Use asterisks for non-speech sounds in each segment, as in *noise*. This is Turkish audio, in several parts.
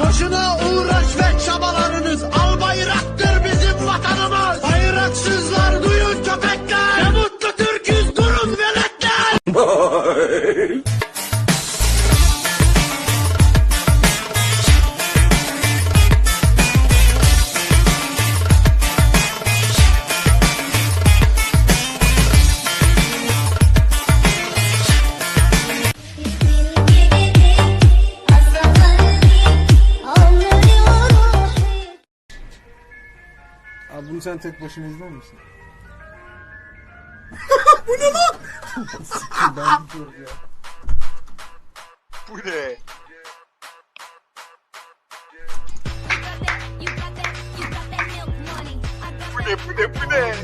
Boşuna uğraş ve çabalarınız al bayraktır bizim vatanımız. Bayraksızlar duyun köpekler. Ne mutlu Türk'üz durun veletler. Sen tek başına izler misin? *laughs* Bu ne? Bu ne bu ne bu ne?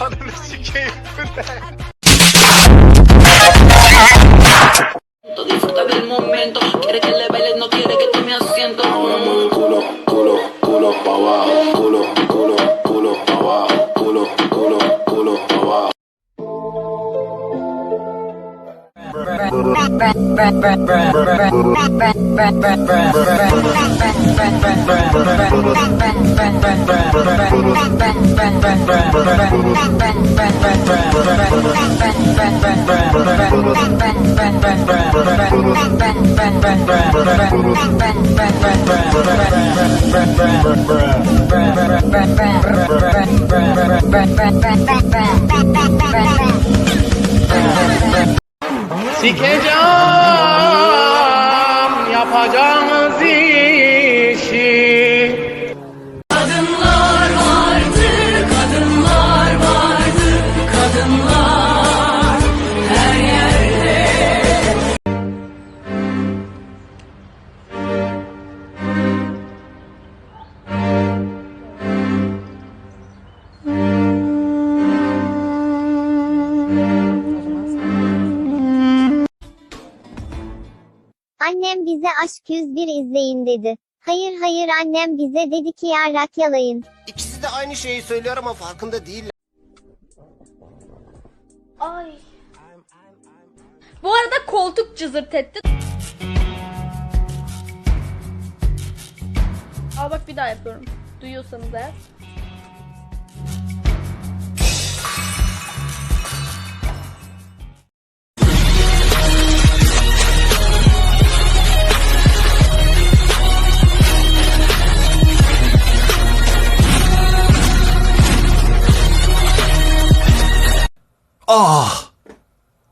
Ananı sikeyim bu ne? CK Jones! John. Annem bize Aşk 101 izleyin dedi. Hayır hayır annem bize dedi ki yarrak yalayın. İkisi de aynı şeyi söylüyor ama farkında değiller. Ay. Bu arada koltuk cızırt etti. Al bak bir daha yapıyorum. Duyuyorsanız eğer.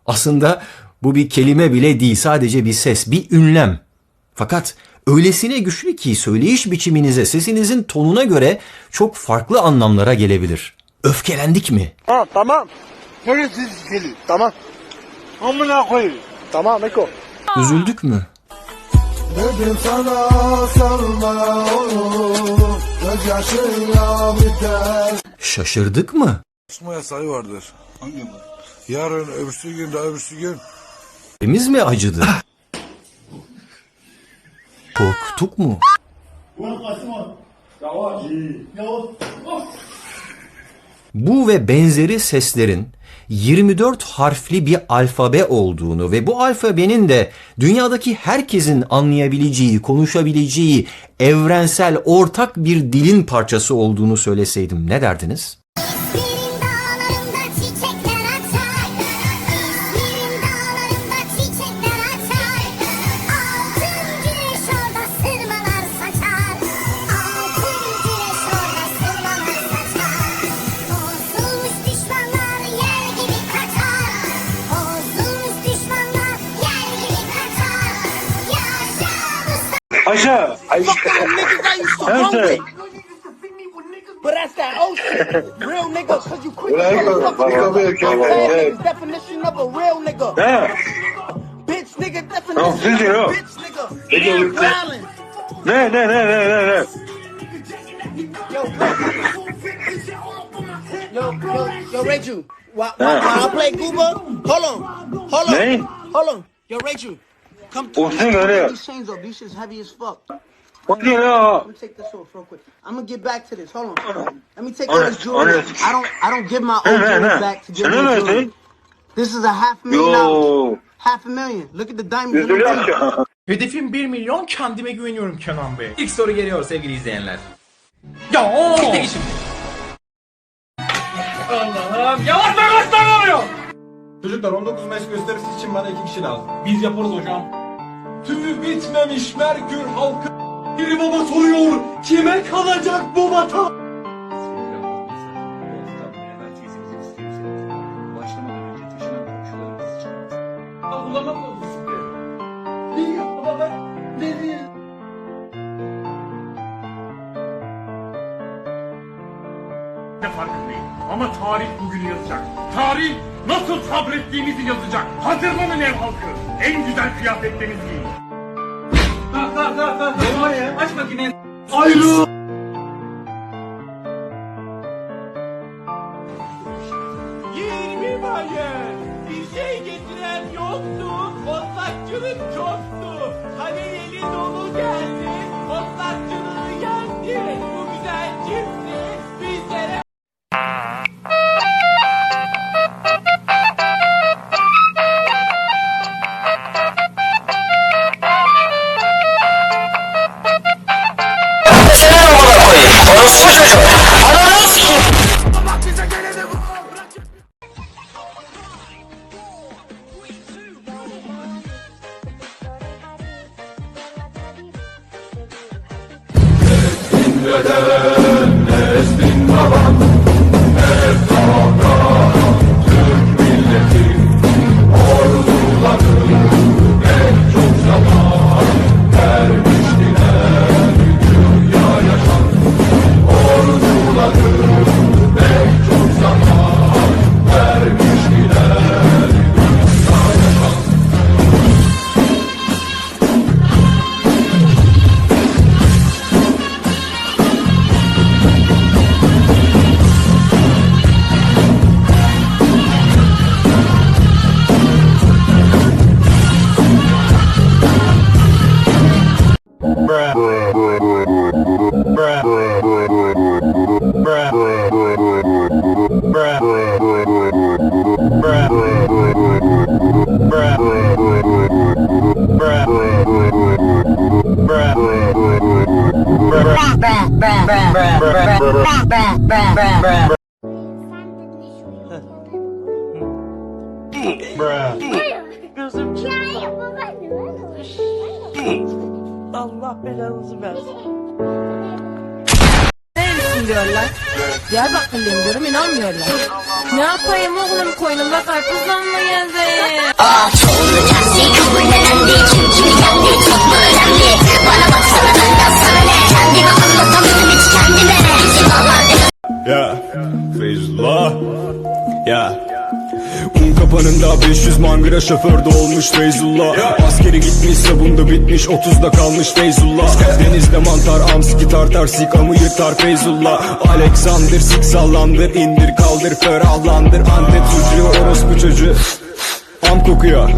Aslında bu bir kelime bile değil sadece bir ses, bir ünlem. Fakat öylesine güçlü ki söyleyiş biçiminize, sesinizin tonuna göre çok farklı anlamlara gelebilir. Öfkelendik mi? Ha tamam. Neresi sikeli? Tamam. Amına koyayım. Tamam Eko. Üzüldük mü? Dedim sana salma onu Gözyaşıyla biter Şaşırdık mı? Susma yasağı vardır. Hangi Yarın, öbürsü gün, daha öbürsü gün. Elimiz mi acıdı? Korktuk mu? Bu ve benzeri seslerin 24 harfli bir alfabe olduğunu ve bu alfabenin de dünyadaki herkesin anlayabileceği, konuşabileceği evrensel ortak bir dilin parçası olduğunu söyleseydim ne derdiniz? Aisha, Aisha, Aisha. But that's that old shit. Real nigga, cause you quit. Well, nigga, come here, come here. Definition of a real nigga. Yeah. Bitch nigga, definition no, of a bitch nigga. Nigga, violence. Nah, nah, nah, nah, nah, nah. Yo, yo, yo, yo, Reju. While, while, while I play Cuba, hold on, hold on, hold on. Yo, Reju. Olsun öyle. these chains up. These shit's heavy as fuck. What the hell? Let me take this off real quick. I'm gonna get back to this. Hold on. Let me take this jewelry. I don't I don't give my old jewelry back to give Sen me ne jewelry. This is a half million dollars. Yo. Half a million. Look at the diamonds. Hedefim 1 milyon kendime güveniyorum Kenan Bey. İlk soru geliyor sevgili izleyenler. Ya Peki şimdi. Allah'ım yavaş yavaş oluyor? Çocuklar 19 Mayıs gösterisi için bana iki kişi lazım. Biz yaparız hocam. Tüyü bitmemiş Merkür halkı. Bir baba soruyor. Kime kalacak bu vatan? De farkındayım. Ama tarih bugünü yazacak. Tarih nasıl sabrettiğimizi yazacak. Hazırlanın ev halkı. En güzel kıyafetlerinizi giyin. Kalk kalk kalk kalk. Ne var ya? Aç makineyi. Ayrı. Yirmi bayır. Bir şey getiren yoktu. Otlakçılık çoktu. Haneyeli dolu geldi. Cümleden esmin babam. Gözüm Allah belanızı versin. Neresin diyorlar. Diyarbakırlıyım diyorum inanmıyorlar. Ne yapayım oğlum koynumda karpuzla mı geldi? Ah çoğunu kendi kabullenendi. Kim kimi yendi çok mu önemli? Bana baksana benden sana ne? Kendimi anlatamadım hiç kendime. Bizim Allah ya. Feyzullah. Ya. Un kapanında 500 mangıra şoför de olmuş Feyzullah Askeri gitmişse bunda bitmiş 30'da kalmış Feyzullah. Denizde mantar amski tartar sikamı yırtar Feyzullah. Alexander sik sallandır indir kaldır ferahlandır Antep çocuğu orospu çocuğu. Am kokuyor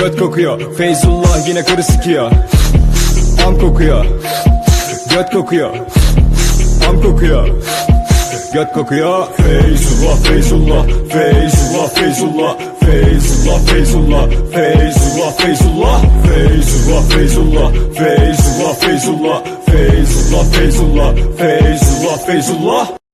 Göt kokuyor. Feyzullah yine karı sikiyor Am kokuyor Göt kokuyor Am kokuyor Göt kokuyor Feyzullah Feyzullah Feyzullah Feyzullah Feyzullah Feyzullah Feyzullah Feyzullah Feyzullah Feyzullah Feyzullah Feyzullah Feyzullah Feyzullah Feyzullah Feyzullah